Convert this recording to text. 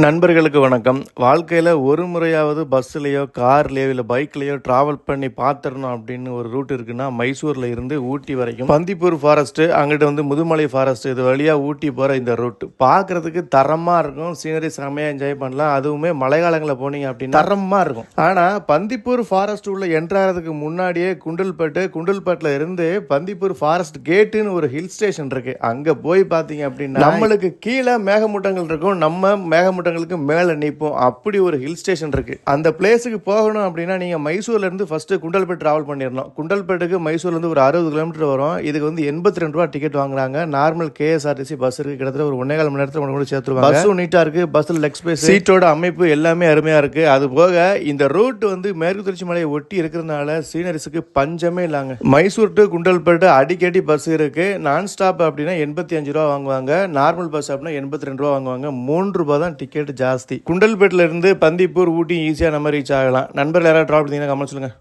நண்பர்களுக்கு வணக்கம். வாழ்க்கையில் ஒரு முறையாவது பஸ்ஸுலேயோ கார்லேயோ இல்லை பைக்லேயோ ட்ராவல் பண்ணி பார்த்துடணும் அப்படின்னு ஒரு ரூட் இருக்குன்னா மைசூரில் இருந்து ஊட்டி வரைக்கும் பந்திப்பூர் ஃபாரஸ்ட்டு அங்கிட்டு வந்து முதுமலை ஃபாரஸ்ட் இது வழியாக ஊட்டி போகிற இந்த ரூட் பார்க்குறதுக்கு தரமாக இருக்கும். சீனரி செம்மையாக என்ஜாய் பண்ணலாம். அதுவுமே மழைக்காலங்களில் போனீங்க அப்படின்னா தரமாக இருக்கும். ஆனால் பந்திப்பூர் ஃபாரஸ்ட் உள்ள என்ட்ராகிறதுக்கு முன்னாடியே குண்டல்பேட்டு குண்டல்பேட்டில் இருந்து பந்திப்பூர் ஃபாரஸ்ட் கேட்டுன்னு ஒரு ஹில் ஸ்டேஷன் இருக்கு. அங்கே போய் பார்த்தீங்க அப்படின்னா நம்மளுக்கு கீழே மேகமூட்டங்கள் இருக்கும். நம்ம மேகமூட்டங்களுக்கு மேலே நிற்போம் அப்படி ஒரு ஹில் ஸ்டேஷன் இருக்கு. அந்த பிளேஸுக்கு போகணும் அப்படின்னா நீங்கள் மைசூர்ல இருந்து ஃபர்ஸ்ட் குண்டல்பேட் டிராவல் பண்ணிடணும். குண்டல்பேட்டுக்கு மைசூர்ல இருந்து ஒரு அறுபது கிலோமீட்டர் வரும். இதுக்கு வந்து எண்பத்தி ரெண்டு ரூபா டிக்கெட் வாங்குறாங்க. நார்மல் கேஎஸ்ஆர்டிசி பஸ் இருக்கு. கிட்டத்தட்ட ஒரு ஒன்னே கால் மணி நேரத்தில் கொண்டு சேர்த்துருவாங்க. பஸ்ஸும் நீட்டாக இருக்கு. பஸ்ஸில் லெக் ஸ்பேஸ் சீட்டோட அமைப்பு எல்லாமே அருமையா இருக்கு. அது போக இந்த ரூட் வந்து மேற்கு தொடர்ச்சி மலையை ஒட்டி இருக்கிறதுனால சீனரிஸுக்கு பஞ்சமே இல்லைங்க. மைசூர் டு குண்டல்பேட்டு அடிக்கடி பஸ் இருக்கு. நான் ஸ்டாப் அப்படின்னா எண்பத்தி அஞ்சு ரூபா வாங்குவாங்க. நார்மல் பஸ் அப்படின்னா எண்பத்தி ரெண்டு ரூபா வாங்குவாங்க. மூன்று ரூபா தான் டிக்கெட் ஜாஸ்தி. குண்டல்பேட்டில் இருந்து பந்திப்பூர் ஊட்டி ஈஸியாக நம்ம ரீச் ஆகலாம். நண்பர்கள் யாராவது ட்ராப் பண்ணீங்கன்னா கமெண்ட் சொல்லுங்கள்